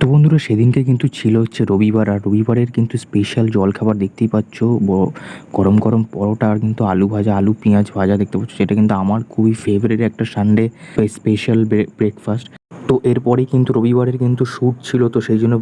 তো বন্ধুরা, সেদিনকে কিন্তু ছিল হচ্ছে রবিবার, আর রবিবারের কিন্তু স্পেশাল জলখাবার দেখতেই পাচ্ছ। গরম গরম পরোটা আর কিন্তু আলু ভাজা, আলু পেঁয়াজ ভাজা দেখতে পাচ্ছ। সেটা কিন্তু আমার খুবই ফেভারিট একটা সানডে স্পেশাল ব্রেকফাস্ট তো এরপরেই কিন্তু রবিবারের কিন্তু শ্যুট ছিল, তো সেই জন্য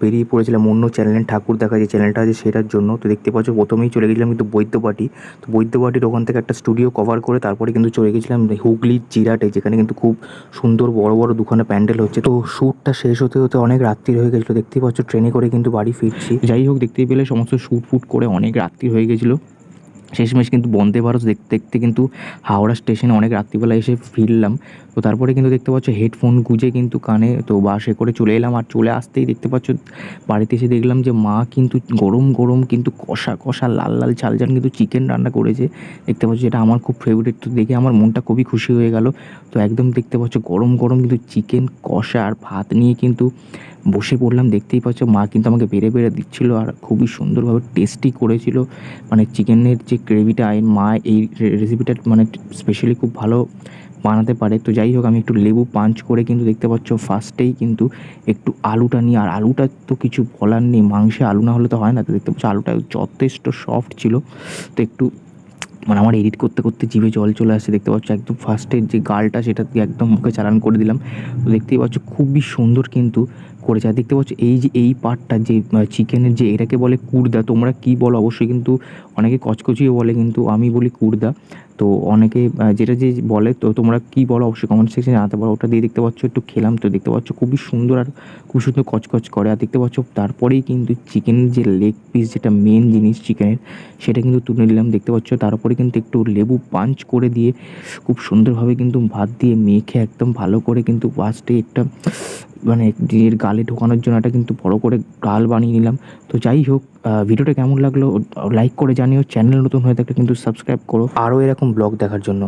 বেরিয়ে পড়েছিলাম অন্য চ্যানেলের ঠাকুর দেখা যে চ্যানেলটা আছে সেটার জন্য। তো দেখতে পাচ্ছ, প্রথমেই চলে গেছিলাম কিন্তু বৈদ্যবাটি। তো বৈদ্যবাটির ওখান থেকে একটা স্টুডিও কভার করে তারপরে কিন্তু চলে গেছিলাম হুগলির জিরাটে, যেখানে কিন্তু খুব সুন্দর বড় বড় দুখানে প্যান্ডেল হচ্ছে। তো শ্যুটটা শেষ হতে হতে অনেক রাত্রি হয়ে গেছিল। দেখতেই পাচ্ছ, ট্রেনে করে কিন্তু বাড়ি ফিরছি। যাই হোক, দেখতেই পেলে, সমস্ত শ্যুট ফুট করে অনেক রাত্রি হয়ে গেছিল। শেষমেশ কিন্তু বন্দে ভারত দেখতে দেখতে কিন্তু হাওড়া স্টেশনে অনেক রাত্রিবেলা এসে ফিরলাম। তো তারপরে কিন্তু দেখতে পাচ্ছ হেডফোন গুঁজে কিন্তু কানে তো বাসে করে চলে এলাম আর চলে আসতেই দেখতে পাচ্ছ বাড়িতে এসে দেখলাম যে মা কিন্তু গরম গরম কিন্তু কষা কষা লাল লাল ঝাল কিন্তু চিকেন রান্না করেছে। দেখতে পাচ্ছ যেটা আমার খুব ফেভারিট তো দেখে আমার মনটা খুবই খুশি হয়ে গেল। তো একদম দেখতে পাচ্ছ গরম গরম কিন্তু চিকেন কষা আর ভাত নিয়ে কিন্তু বসে পড়লাম, দেখতেই পাচ্ছ মা কিন্তু আমাকে বেড়ে বেড়ে দিচ্ছিল আর খুবই সুন্দরভাবে টেস্টি করেছিল। মানে চিকেনের যে গ্রেভিটা মা এই রেসিপিটা মানে স্পেশালি খুব ভালো বানাতে পারে। তো যাই হোক, আমি একটু লেবু পাঞ্চ করে কিন্তু দেখতে পাচ্ছ ফার্স্টেই কিন্তু একটু আলুটা নিয়ে, আর আলুটা তো কিছু বলার নেই, মাংসে আলু না হলে তো হয় না। তো দেখতে পাচ্ছ আলুটা যথেষ্ট সফট ছিল। তো একটু মানে আমার এডিট করতে করতে জিভে জল চলে আসছে দেখতে পাচ্ছ একদম ফার্স্টের যে গালটা সেটা একদম মুখে চালান করে দিলাম। তো দেখতেই পাচ্ছ খুবই সুন্দর কিন্তু করেছে। আর দেখতে পাচ্ছ এই যে, এই পার্টটা যে চিকেনের যে, এটাকে বলে কুর্দা। তোমরা কি বলো? অবশ্যই কিন্তু অনেকে কচকচিও বলে, কিন্তু আমি বলি কুর্দা। তো অনেকে যেটা যে বলে, তো তোমরা কি বলো, অবশ্যই কমেন্ট সেকশনে জানাতে পারো। ওটা দিয়ে দেখতে পাচ্ছ, একটু খেলাম তো দেখতে পাচ্ছ, খুবই সুন্দর আর খুব সুন্দর কচকচ করে। আর দেখতে পাচ্ছ, তারপরেই কিন্তু চিকেনের যে লেগ পিস যেটা মেন জিনিস চিকেনের সেটা কিন্তু তুলে নিলাম। দেখতে পাচ্ছ, তারপরে কিন্তু একটু লেবু পাঞ্চ করে দিয়ে, খুব সুন্দরভাবে কিন্তু ভাত দিয়ে মেখে একদম ভালো করে কিন্তু ফার্স্টে একটা মানে নিজের গালে ঢোকানোর জন্য একটা কিন্তু বড় করে গাল বানিয়ে নিলাম। তো যাই হোক ভিডিওটা কেমন লাগল, লাইক করে জানিও, চ্যানেল নতুন হয়ে থাকলে কিন্তু সাবস্ক্রাইব করো। আরও এরকম ব্লগ দেখার জন্য।